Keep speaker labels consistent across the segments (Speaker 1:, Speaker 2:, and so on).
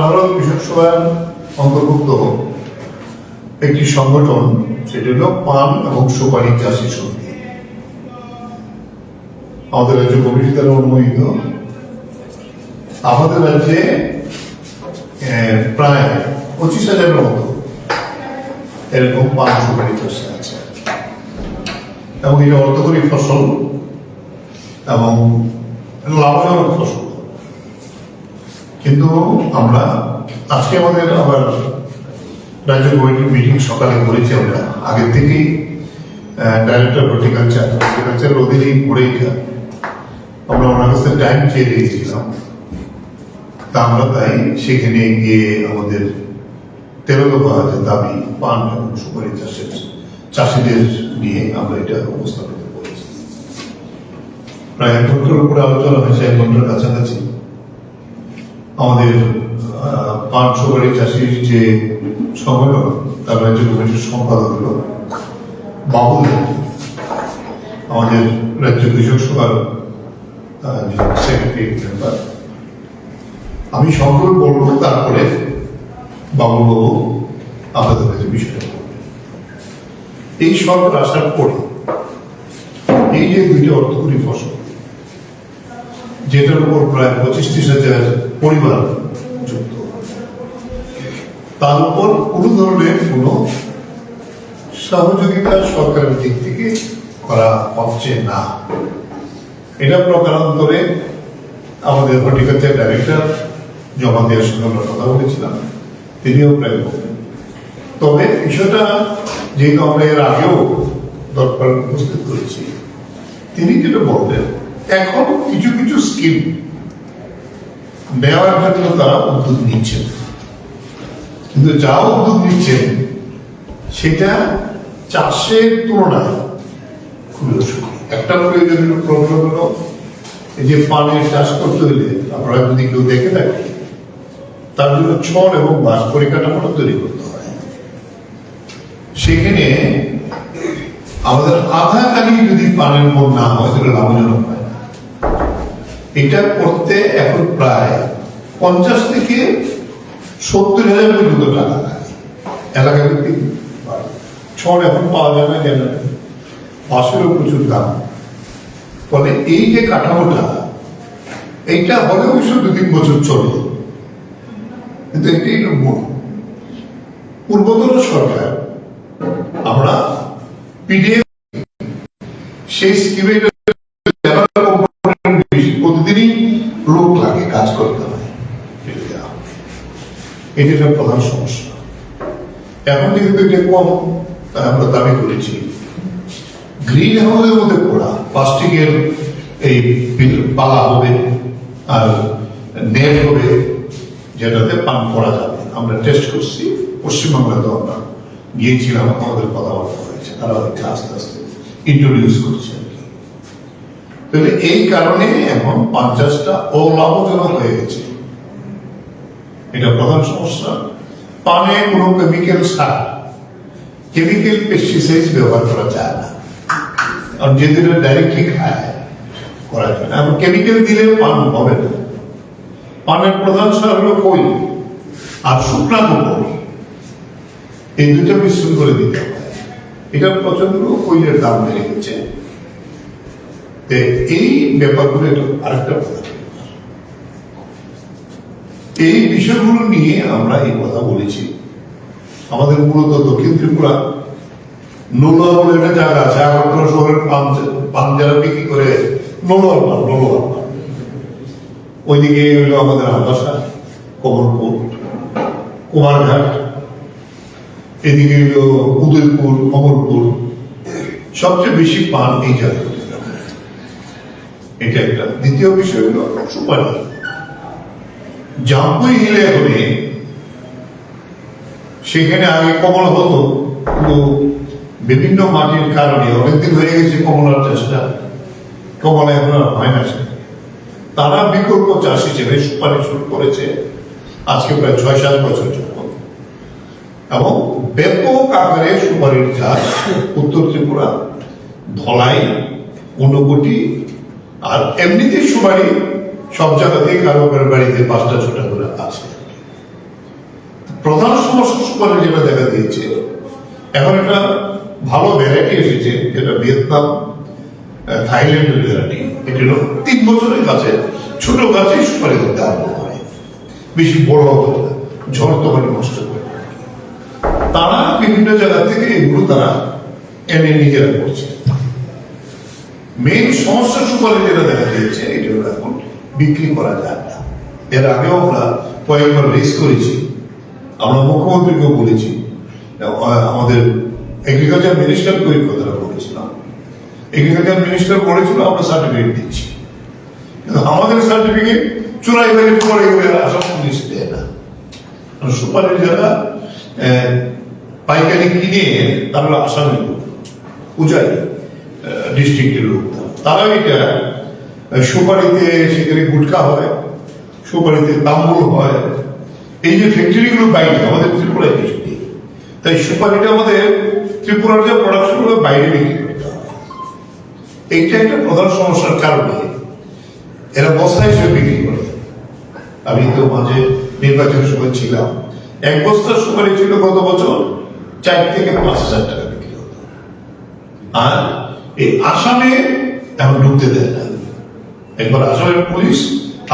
Speaker 1: ভারত কৃষক সভার অন্তর্ভুক্ত একটি সংগঠন, সেটি হল পান এবং সুপারি চাষী সমিতি। আমাদের রাজ্য কমিটি দ্বারা অনুমোদিত। আমাদের রাজ্যে প্রায় পঁচিশ হাজারের মতো এরকম পান সুপারি চাষী আছে। এবং এটা অর্থকরী ফসল এবং লাভজনক ফসল। কিন্তু আমরা, আজকে আমাদের আবার রাজ্য কমিটির মিটিং সকালে করেছি আমরা। আগের থেকেই ডাইরেক্টর হর্টিকালচার হর্টিকালচারের অধীনেই পড়ে এটা। আমরা ওনার কাছে টাইম চেয়ে দিয়েছিলাম। তা আমরা তাই সেখানে গিয়ে আমাদের তেরো দফা যে দাবি পান এবং সুপারি চাষের চাষিদের নিয়ে আমরা এটা উপস্থাপিত করেছি। প্রায় এক ঘণ্টার উপরে আলোচনা হয়েছে এক ঘণ্টার কাছাকাছি। আমাদের পান সুপারি চাষির যে সংগঠন তার রাজ্য কমিটির সম্পাদক হল বাবুল আমাদের রাজ্য কৃষক সভার সেক্রেটারি আমি সকল বলব, তারপরে বাবুল বাবু আপনাদের কাছে বিষয়টা এই সরকার আসার পরে এই যে দুইটা অর্থকরী ফসল, যেটার উপর প্রায় পঁচিশ ত্রিশ হাজার পরিবার যুক্ত। তার উপর কোনো ধরনের কোনো সহযোগিতা সরকারের দিক থেকে করা হচ্ছে না। এটা প্রকারান্তরে আমাদের হর্টিকালচার ডাইরেক্টর জমা দেওয়ার সঙ্গে আমরা কথা বলেছিলাম, তিনিও প্রায় তবে বিষয়টা যেহেতু আমরা এর আগেও দরকার উপস্থিত করেছি, তিনি যেটা বললেন এখন কিছু কিছু স্কিম নেওয়ার জন্য তারা উদ্যোগ নিচ্ছে। কিন্তু যা উদ্যোগ নিচ্ছে, সেটা চাষের তুলনায় খুবই একটা প্রয়োজনীয় প্রবলেম হলো যে পানের চাষ করতে হলে, আপনারা যদি কেউ দেখে থাকেন, তার জন্য ছড় এবং বাস পরিকাঠামোটা তৈরি করতে হয়। সেখানে আমাদের আধা কালি যদি পানের মন না হয়, তাহলে লাভজনক হয় এটা করতে এখন প্রায় পঞ্চাশ থেকে সত্তর হাজার পর্যন্ত টাকা লাগে। এলাকা ভিত্তিক ছড় এখন পাওয়া যায় না কেন? বাঁশেরও প্রচুর দাম। ফলে এই যে কাঠামোটা, এইটা হলে অবশ্য দু তিন বছর চলে। কিন্তু এটাই মূল। পূর্বতন সরকার, আমরা পিডিএফ, সেই স্কিমের এটি একটা প্রধান সমস্যা। এখন যেহেতু এটা কম, তাই আমরা দাবি করেছি। গ্রিন হাউসের মধ্যে পড়া, প্লাস্টিকের এই পালা হবে আর নেট হবে, যেটাতে পান করা যাবে। আমরা টেস্ট করছি পশ্চিমবাংলাতেও আমরা গিয়েছিলাম, আমাদের কথাবার্তা হয়েছে, তারা হচ্ছে আস্তে আস্তে ইন্ট্রোডিউস করছে তাহলে এই কারণে এখন পান চাষটা অলাভজনক হয়ে গেছে। এটা প্রধান সমস্যা। পানে কোনো কেমিক্যাল সার কেমিক্যাল পেস্টিসাইড ব্যবহার করা যায় না। আর যেদিন ডাইরেক্টলি খায়, করা যায় না। কেমিক্যাল দিলে পান হবে না। পানের প্রধান সার হলো কই? আর শুকনা গোবর এই দুটো মিশ্রণ করে দিতে হয় এটা প্রচণ্ড কইলের দাম বেড়ে গেছে। এই ব্যাপারগুলো আরেকটা প্রধান। এই বিষয়গুলো নিয়ে আমরা এই কথা বলেছি। আমাদের মূলত দক্ষিণ ত্রিপুরা নোলোয়া বলে একটা জায়গা আছে আগরতলা শহরের পান যারা বিক্রি করে নোলোয়ার পান নোলোয়ার পান ওইদিকে হইল আমাদের আবাসা কমলপুর, কুমারঘাট। এদিকে হইল উদয়পুর, অমরপুর। সবচেয়ে বেশি পান এই জায়গায় এটা একটা। দ্বিতীয় বিষয় হলো সুপারি জাম্পুই হিলে হলে সেখানে আগে কমলা হতো বিভিন্ন মাটির কারণে অনেকদিন হয়ে গেছে কমলার চাষটা কমলা এখন আর হয় না। তারা বিকল্প চাষ হিসেবে সুপারি শুরু করেছে, আজকে প্রায় ছয় সাত বছর এবং ব্যাপক আকারে সুপারির চাষ উত্তর ত্রিপুরা, ধলাই, ঊনকোটি, আর এমনিতে সুপারি সব জায়গাতেই কারও বাড়িতে পাঁচটা, ছটা করে আছে। প্রধান সমস্যা সুপারে যেটা দেখা দিয়েছে, এখন একটা ভালো ভ্যারাইটি এসেছে, যেটা ভিয়েতনাম থাইল্যান্ডের ভ্যারাইটি এটি হলো তিন বছরের কাছে ছোট গাছে সুপারি ধরতে আরম্ভ করে বেশি বড় হবে না, ঝড় তো মানে নষ্ট করে তারা বিভিন্ন জায়গা থেকে এগুলো তারা এনে নিজেরা করছে। মেইন সমস্যা সুপারি যেটা দেখা দিয়েছে, এটা হলো এখন বিক্রি করা যায় না। এর আগেও আমরা কয়েকবার রেস করেছি। আমরা মুখ্যমন্ত্রীকেও বলেছি। আমাদের এগ্রিকালচার মিনিস্টারকে ওই কথাটা বলেছিলাম। এগ্রিকালচার মিনিস্টার বলেছিল, আমরা সার্টিফিকেট দিচ্ছি। আমাদের সার্টিফিকেট চোরাই বাড়ি পরে গেলে আসাম পুলিশ দেয় না। সুপারির যারা পাইকারি কিনে তারা আসামের লোক পূজাই ডিস্ট্রিক্টের লোক। তারা এটা সুপারিতে সেখানে গুটকা হয়, সুপারিতে তাম্বুল হয়। এই যে ফ্যাক্টরিগুলো বাইরে, আমাদের ত্রিপুরায় কিছু নেই। তাই সুপারিটা আমাদের ত্রিপুরার যে প্রোডাকশনগুলো বাইরে বিক্রি করতে এইটা একটা প্রধান সমস্যার কারণে এরা বস্তা হিসেবে বিক্রি করে। আমি তো মাঝে নির্বাচনের সময় ছিলাম। এক বস্তা সুপারি ছিল গত বছর চার থেকে পাঁচ হাজার টাকা বিক্রি হতো। আর এই আসামে এখন ঢুকতে দেয় না। একবার আসামের পুলিশ,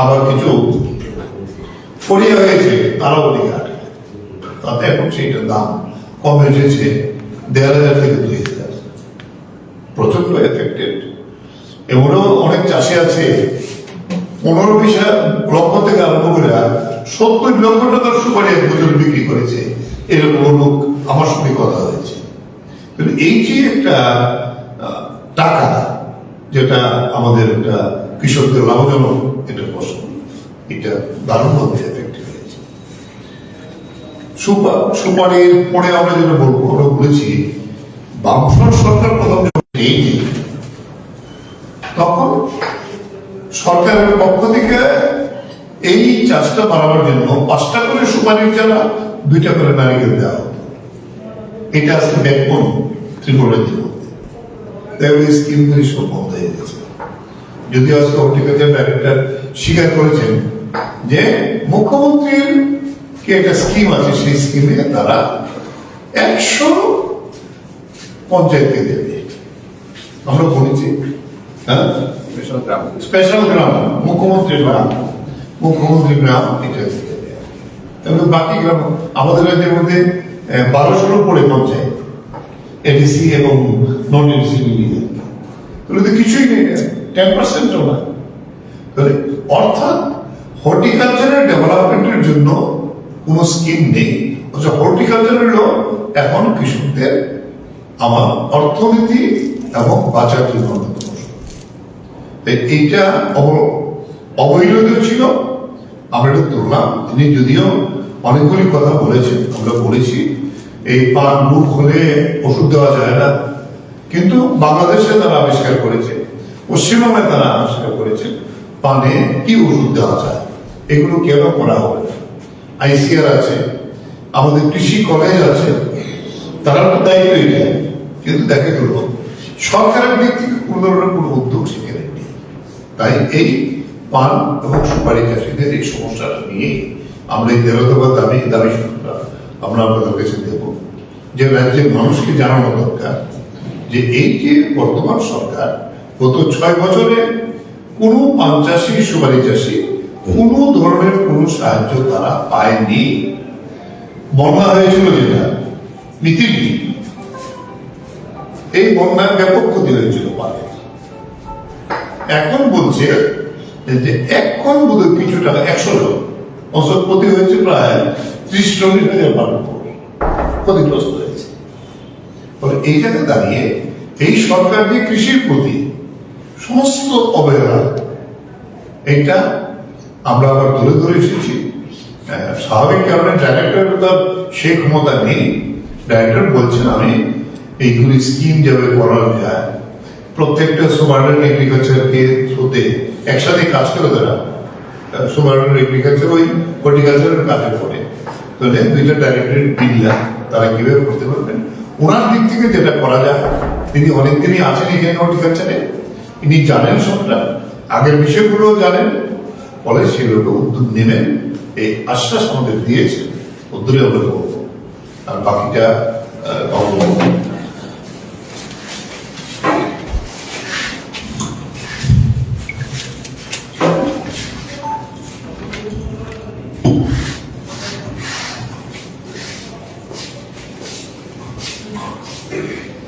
Speaker 1: আবার কিছু ফরিয়ে গেছে তারাবলি ঘাট তাতে এখন সেইটার দাম কমে এসেছে, দেড় হাজার থেকে দুই হাজার। প্রচণ্ড এফেক্টেড এমনও অনেক চাষি আছে, পনেরো বিশ লক্ষ থেকে আরম্ভ করে সত্তর লক্ষ টাকার সুপারি এক বছর বিক্রি করেছে, এরকম লোক আমার সঙ্গে কথা হয়েছে। এই যে একটা টাকা, যেটা আমাদের একটা কৃষকদের লাভজনক একটা ফসল। এটা দারুণভাবে এফেক্টেড হয়েছে। সুপার সুপারির পরে আমরা যেটা বলব আমরা বলেছি বামফ্রন্ট সরকার প্রথম নেয়নি, তখন সরকারের পক্ষ থেকে এই চাষটা বাড়াবার জন্য পাঁচটা করে সুপারির চারা দুইটা করে নারিকেল দেওয়া হতো। এটা আজকে ব্যাকবোন ত্রিপুরার জীবন স্কিমগুলি সব বন্ধ হয়ে গেছে যদিও আজকে হর্টিকালচার ডাইরেক্টর স্বীকার করেছেন যে মুখ্যমন্ত্রীর কি একটা স্কিম আছে সেই স্কিমে তারা একশো পঞ্চায়েতকে দেবে বলেছি হ্যাঁ?
Speaker 2: স্পেশাল গ্রাম।
Speaker 1: মুখ্যমন্ত্রী গ্রাম মুখ্যমন্ত্রী গ্রাম। এটা তাহলে বাকি গ্রাম আমাদের রাজ্যের মধ্যে বারোশোর উপরে পঞ্চায়েত। এডিসি এবং নন এডিসি মিলিয়ে। তাহলে তো কিছুই নেই। টেন পার্সেন্টও না অর্থাৎ হর্টিকালচারের ডেভেলপমেন্টের জন্য কোনো স্কিম নেই। অথচ এখন কৃষকদের আমার অর্থনীতি এবং বাজার জন্য অন্যতম এইটা অব- অবৈধ ছিল। আমরা এটা তুললাম তিনি যদিও অনেকগুলি কথা বলেছেন। আমরা বলেছি, এই পান রোগ হলে ওষুধ দেওয়া যায় না। কিন্তু বাংলাদেশে তারা আবিষ্কার করেছে। পশ্চিমবঙ্গে তারা আবিষ্কার করেছে পানে কি ওষুধ দেওয়া যায়, এগুলো কেন করা হবে আইসিআর আছে, আমাদের কৃষি কলেজ আছে তারা দায়িত্ব এটা কিন্তু দেখা গেল সরকারের দিক থেকে কোনো ধরনের কোনো উদ্যোগ সেখানে নেই। তাই এই পান এবং সুপারি চাষিদের এই সমস্যাটা নিয়ে আমরা এই দফা দাবি দাবি সূত্রটা আমরা আপনাদের কাছে দেব। যে রাজ্যের মানুষকে জানানো দরকার যে এই যে বর্তমান সরকার গত ছয় বছরে কোনো পান চাষি সুপারি চাষি কোনো ধরনের কোনো সাহায্য তারা পায়নি। বন্যা হয়েছিল যেটা মিথিলি এই বন্যার ব্যাপক ক্ষতি হয়েছিল পানের এখন বলছে যে এখন বোধ কিছু টাকা, একশো জন। অসৎ ক্ষতি হয়েছে প্রায় ত্রিশ চল্লিশ হাজার মানুষ ক্ষতিগ্রস্ত হয়েছে। ফলে এইটাতে দাঁড়িয়ে এই সরকার যে কৃষির প্রতি সমস্ত অবহেলা। এইটা আমরা আবার ধরে ধরে এসেছি। স্বাভাবিক কারণে ডাইরেক্টর তার সে ক্ষমতা নেই। ডাইরেক্টর বলছেন আমি, এইগুলি স্কিম যাবে করা যায়, প্রত্যেকটা সুপারডেন্ট এগ্রিকালচারকে থ্রুতে একসাথে কাজ করে তারা। সুপারডেন্ট এগ্রিকালচার ওই হর্টিকালচারের কাজে করে তাহলে দুইটা ডাইরেক্টরেট বিল্লা তারা কীভাবে করতে পারবেন? ওনার দিক থেকে যেটা করা যায়, তিনি অনেকদিনই আছেন এখানে হর্টিকালচারে ইনি জানেন সবটা, আগের বিষয়গুলো জানেন, ফলে সেগুলো উদ্যোগ নেবেন এই আশ্বাস আমাদের দিয়েছেন ততদূরে আমরা করব। আর বাকিটা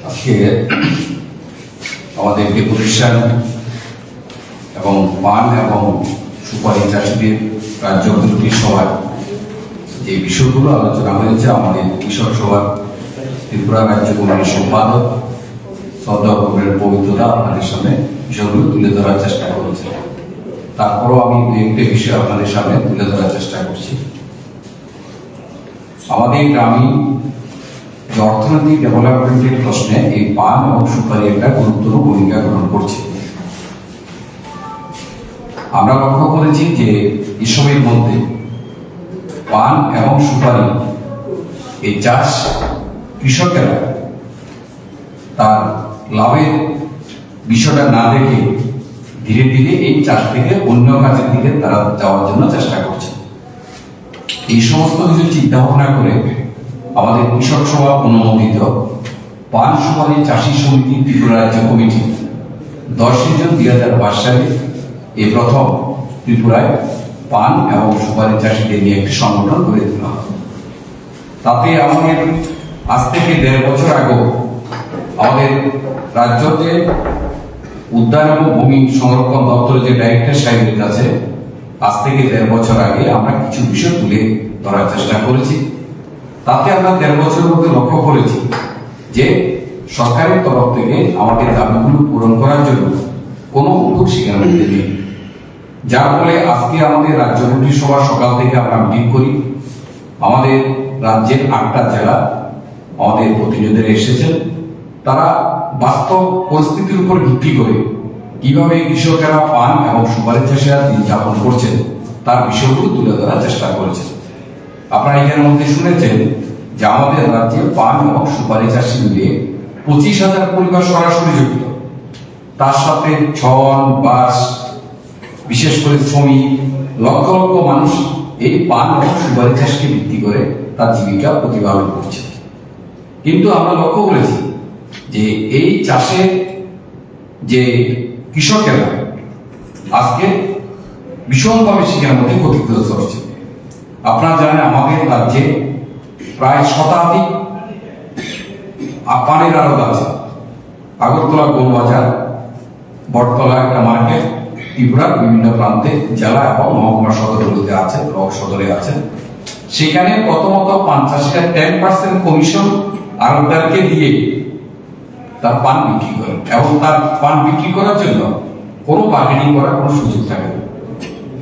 Speaker 2: আজকে প্রতিষ্ঠান এবং পান এবং সুপারি চাষিদের রাজ্য কমিটির সভায় যে বিষয়গুলো আলোচনা হয়েছে, আমাদের কৃষক সভার ত্রিপুরা রাজ্য কমিটির সম্পাদক সদরের পবিত্রতা আপনাদের সামনে বিষয়গুলো তুলে ধরার চেষ্টা করেছে তারপরও আমি দু একটি বিষয় আপনাদের সামনে তুলে ধরার চেষ্টা করছি। আমাদের গ্রামীণ অর্থনৈতিক ডেভেলপমেন্টের প্রশ্নে এই পান এবং সুপারি একটা গুরুত্বপূর্ণ ভূমিকা গ্রহণ করছে। আমরা লক্ষ্য করেছি যে এসবের মধ্যে পান এবং সুপারি, এই চাষ কৃষকেরা তার লাভের বিষয়টা না দেখে ধীরে ধীরে এই চাষ থেকে অন্য কাজের দিকে তারা যাওয়ার জন্য চেষ্টা করছে। এই সমস্ত কিছু চিন্তা ভাবনা করে আমাদের কৃষক সভা অনুমোদিত। পান সুপারি চাষি সমিতি ত্রিপুরা রাজ্য কমিটি। দশই জুন দুই হাজার পাঁচ সালে এ প্রথম ত্রিপুরায় পান এবং সুপারি চাষিদের নিয়ে একটি সংগঠন গড়ে তোলা হয়। তাতে আমাদের আজ থেকে দেড় বছর আগেও আমাদের রাজ্যতে উদ্যান এবং ভূমি সংরক্ষণ দপ্তরের যে ডাইরেক্টর সাহেবের কাছে আজ থেকে দেড় বছর আগে আমরা কিছু বিষয় তুলে ধরার চেষ্টা করেছি। তাতে আমরা দেড় বছরের মধ্যে লক্ষ্য করেছি যে সরকারের তরফ থেকে আমাদের দাবিগুলো পূরণ করার জন্য কোনো উদ্যোগ মধ্যে নেই। যার ফলে আজকে আমাদের রাজ্য মন্ত্রিসভা সকাল থেকে আমরা মিটিং করি। আমাদের রাজ্যের আটটা জেলা আমাদের প্রতিনিধিরা এসেছেন। তারা বাস্তব পরিস্থিতির উপর ভিত্তি করে কীভাবে কৃষকেরা পান এবং সুপারি চাষিরা দিন যাপন করছেন, তার বিষয়গুলো তুলে ধরার চেষ্টা করেছেন। আপনারা এখানের মধ্যে শুনেছেন যে আমাদের রাজ্যে পান এবং সুপারি চাষি মিলিয়ে পঁচিশ হাজার পরিবার সরাসরি যুক্ত তার সাথে ছন বাস বিশেষ করে শ্রমিক লক্ষ লক্ষ মানুষ এই পান এবং সুপারি চাষকে ভিত্তি করে তার জীবিকা প্রতিপালন করছে। কিন্তু আমরা লক্ষ্য করেছি যে এই চাষে যে কৃষকেরা আজকে ভীষণভাবে সেখানের মধ্যে ক্ষতিগ্রস্ত হচ্ছে। আপনারা জানেন আমাদের রাজ্যে প্রায় শতাধিক পানের আড়ত আছে। আগরতলা গৌবাজার বটতলা, একটা মার্কেট, ত্রিপুরার বিভিন্ন প্রান্তে, জেলা এবং মহকুমা সদরগুলোতে আছে, ব্লক সদরে আছে। সেখানে প্রথমত চাষিরা টেন পার্সেন্ট কমিশন আড়তদারকে দিয়ে তার পান বিক্রি করে এবং তার পান বিক্রি করার জন্য কোনো বার্গেনিং করার কোনো সুযোগ থাকে না।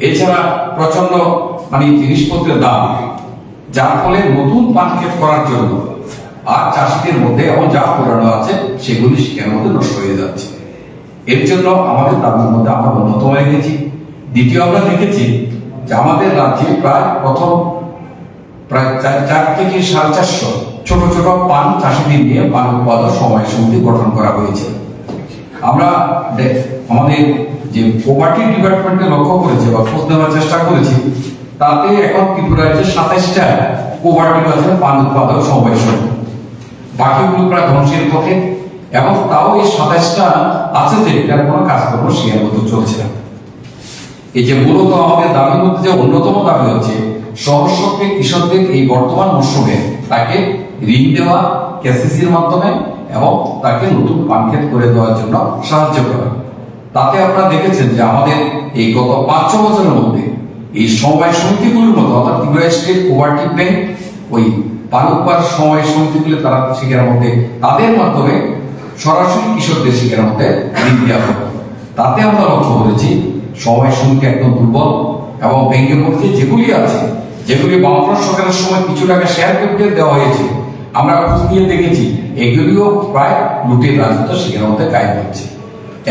Speaker 2: এছাড়া প্রচণ্ড মানে জিনিসপত্রের দাম, যার ফলে নতুন পান ক্ষেত করার জন্য আর চাষিদের মধ্যে এবং যা পুরানো আছে, সেগুলি সেখানের মধ্যে নষ্ট হয়ে যাচ্ছে। এর জন্য আমাদের দাবির মধ্যে আমরা অন্যতম রেখেছি দ্বিতীয় আমরা দেখেছি যে আমাদের রাজ্যে প্রায় প্রথম প্রায় চার চার থেকে সাড়ে চারশো ছোট ছোট পান চাষিদের নিয়ে পান উৎপাদন সময় সমিতি গঠন করা হয়েছে। আমরা আমাদের যে প্রপার্টি ডিপার্টমেন্টে লক্ষ্য করেছি বা খোঁজ নেওয়ার চেষ্টা করেছি তাতে এখন ত্রিপুরা রাজ্যে সাতাইশটা কোপারেটিভ আছে পান উৎপাদক সমিতি বাকিগুলো প্রায় ধ্বংসের পথে, এবং তাও এই সাতাইশটা আছে যে এটার কোনো কাজকর্ম সেখানে মতো চলছে না। এই যে মূলত আমাদের দাবির মধ্যে যে অন্যতম দাবি হচ্ছে সহসকে কৃষকদের এই বর্তমান মৌসুমে তাকে ঋণ দেওয়া কেসিসির মাধ্যমে এবং তাকে নতুন পানক্ষেত করে দেওয়ার জন্য সাহায্য করা। তাতে আপনারা দেখেছেন যে আমাদের এই গত পাঁচ বছরের মধ্যে এই সমবায় সমিতিগুলোর মতো অর্থাৎ ত্রিপুরা স্টেট কোপারেটিভ ব্যাংক ওই পালকবার সমবায় সমিতিগুলো তারা সেখানের মধ্যে তাদের মাধ্যমে সরাসরি কৃষকদের সেখানের মধ্যে ঋণ দেওয়া হবে তাতে আমরা লক্ষ্য করেছি সময় সমিতি একদম দুর্বল এবং ব্যাংকের মধ্যে যেগুলি আছে, যেগুলি বামফ্রন্ট সরকারের সময় কিছু টাকা শেয়ার ক্যাপিটাল দেওয়া হয়েছে, আমরা খোঁজ নিয়ে দেখেছি, এগুলিও প্রায় লুটের রাজত্ব সেখানের মধ্যে কায়েম হচ্ছে।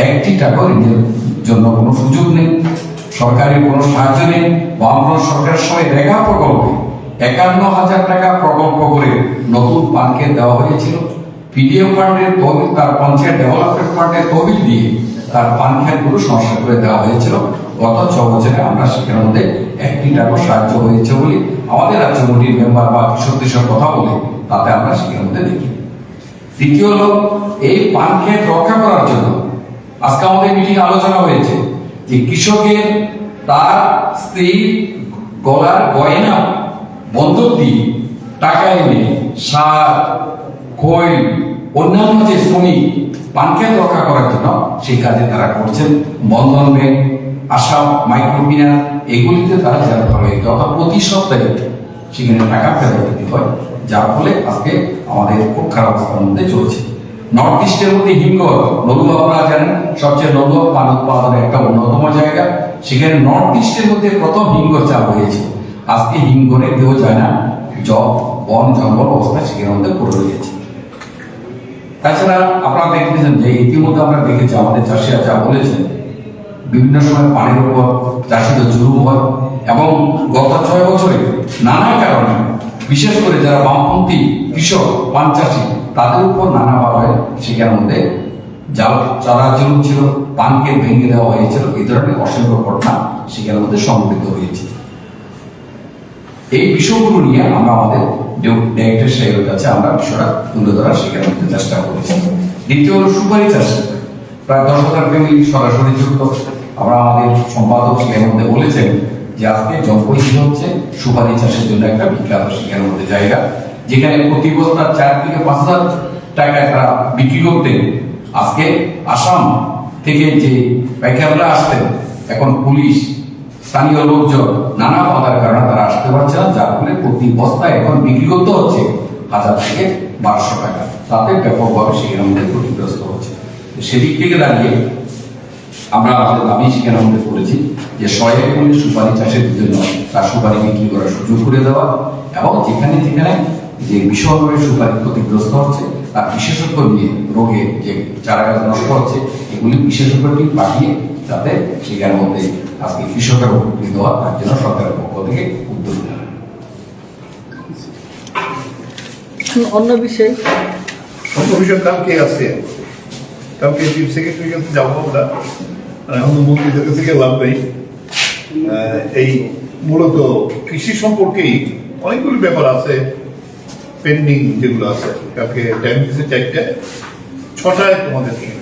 Speaker 2: একটি টাকাও ঋণের জন্য কোনো সুযোগ নেই। সরকারের কোনো সাহায্য নেই, বামফ্রন্ট সরকারের সময় রেখা প্রকল্পে একান্ন হাজার টাকা প্রকল্প করে নতুন পানকে দেওয়া হয়েছিল। পিডিএফ ফান্ডের তহবিল, তার পঞ্চায়েত ডেভেলপমেন্ট ফান্ডের তহবিল দিয়ে তার পান করে দেওয়া হয়েছিল। গত ছ বছরে আমরা সেখানের মধ্যে একটি টাকাও সাহায্য হয়েছে বলে আমাদের রাজ্য কমিটির মেম্বার বা কৃষকদের সঙ্গে কথা বলে তাতে আমরা সেখানের মধ্যে দেখি। দ্বিতীয় হলো, এই পান রক্ষা করার জন্য আজকে আমাদের মিটিং আলোচনা হয়েছে। যে কৃষকের তার স্ত্রী গলার গয়না বন্ধক দিয়ে টাকা এনে, সার, খৈল, অন্যান্য যে শ্রমিক পানক্ষেত রক্ষা করার জন্য সেই কাজে তারা করছেন। বন্ধন ব্যাংক, আসাম মাইক্রোফিন্যান্স, এগুলিতে তারা যারা ভালো অর্থাৎ প্রতি সপ্তাহে সেখানে টাকা ফেরত দিতে হয়, যার ফলে আজকে আমাদের খুব খারাপ অবস্থার মধ্যে চলছে। নর্থ ইস্টের মধ্যে হিমঘর নলুয়া আপনারা জানেন, সবচেয়ে নলুয়া পান উৎপাদনের একটা অন্যতম জায়গা। সেখানে নর্থ ইস্টের মধ্যে প্রথম হিমঘর চালু হয়েছে। আজকে হিমঘরে কেউ যায় না জব বন, জঙ্গল অবস্থা সেখানের মধ্যে পড়ে রয়েছে। তাছাড়া আপনারা দেখতেছেন যে ইতিমধ্যে আমরা দেখেছি, আমাদের চাষিরা যা বলেছেন বিভিন্ন সময় পানির উপর চাষিদের জুলুম হয় এবং গত ছয় বছরে নানা কারণে, বিশেষ করে যারা বামপন্থী কৃষক পান চাষি তাদের উপর নানাভাবে সেখানের মধ্যে চারা জুলুম ছিল পানকে ভেঙে দেওয়া হয়েছিল, এই ধরনের অসংখ্য ঘটনা সেখানের মধ্যে সংঘটিত হয়েছে। এই বিষয়গুলো নিয়ে আমরা আমাদের ডাইরেক্টর সাহেবের কাছে আমরা বিষয়টা তুলে ধরার সেখানে মধ্যে চেষ্টা করেছি। দ্বিতীয় হলো সুপারি চাষ। প্রায় দশ হাজার ফ্যামিলি সরাসরি যুক্ত আমরা আমাদের সম্পাদক সেখানের মধ্যে বলেছেন যে আজকে জলপরিধি হচ্ছে, সুপারি চাষের জন্য একটা বিখ্যাত সেখানের মধ্যে জায়গা। যেখানে প্রতি বস্তা চার থেকে পাঁচ হাজার টাকায় তারা বিক্রি করতেন। আজকে আসাম থেকে যে পাইকাররা আসতেন, এখন পুলিশ, স্থানীয় লোকজন, নানা বাধার কারণে তারা আসতে পারছে না, যার ফলে প্রতি বস্তায় এখন বিক্রি করতে হচ্ছে হাজার থেকে বারোশো টাকা। তাতে ব্যাপকভাবে সেখানে আমাদের ক্ষতিগ্রস্ত হচ্ছে। সেদিক থেকে দাঁড়িয়ে আমরা আমাদের দাবি সেখানে আমাদের করেছি যে করে সুপারি চাষের জন্য তার সুপারি বিক্রি করার সুযোগ করে দেওয়া এবং যেখানে যেখানে যে বিষয়ভাবে সুপারি ক্ষতিগ্রস্ত হচ্ছে তার বিশেষজ্ঞ নিয়ে রোগে যে চারা গাছ নষ্ট হচ্ছে এগুলি বিশেষজ্ঞ টিম পাঠিয়ে যাতে সেখানের মধ্যে আজকে কৃষকের উপকৃত হওয়া তার জন্য সরকারের পক্ষ থেকে উদ্যোগ নেওয়া।
Speaker 3: অন্য বিষয়।
Speaker 1: অন্য বিষয় কালকে আছে। কালকে চিফ সেক্রেটারি কাছে যাব আমরা। এখন মন্ত্রীদের কাছে লাভ নেই। আহ, এই মূলত কৃষি সম্পর্কেই অনেকগুলো ব্যাপার আছে। পেন্ডিং যেগুলো আছে কালকে টাইম দিচ্ছে চারটে ছটায় তোমাদের নিয়ে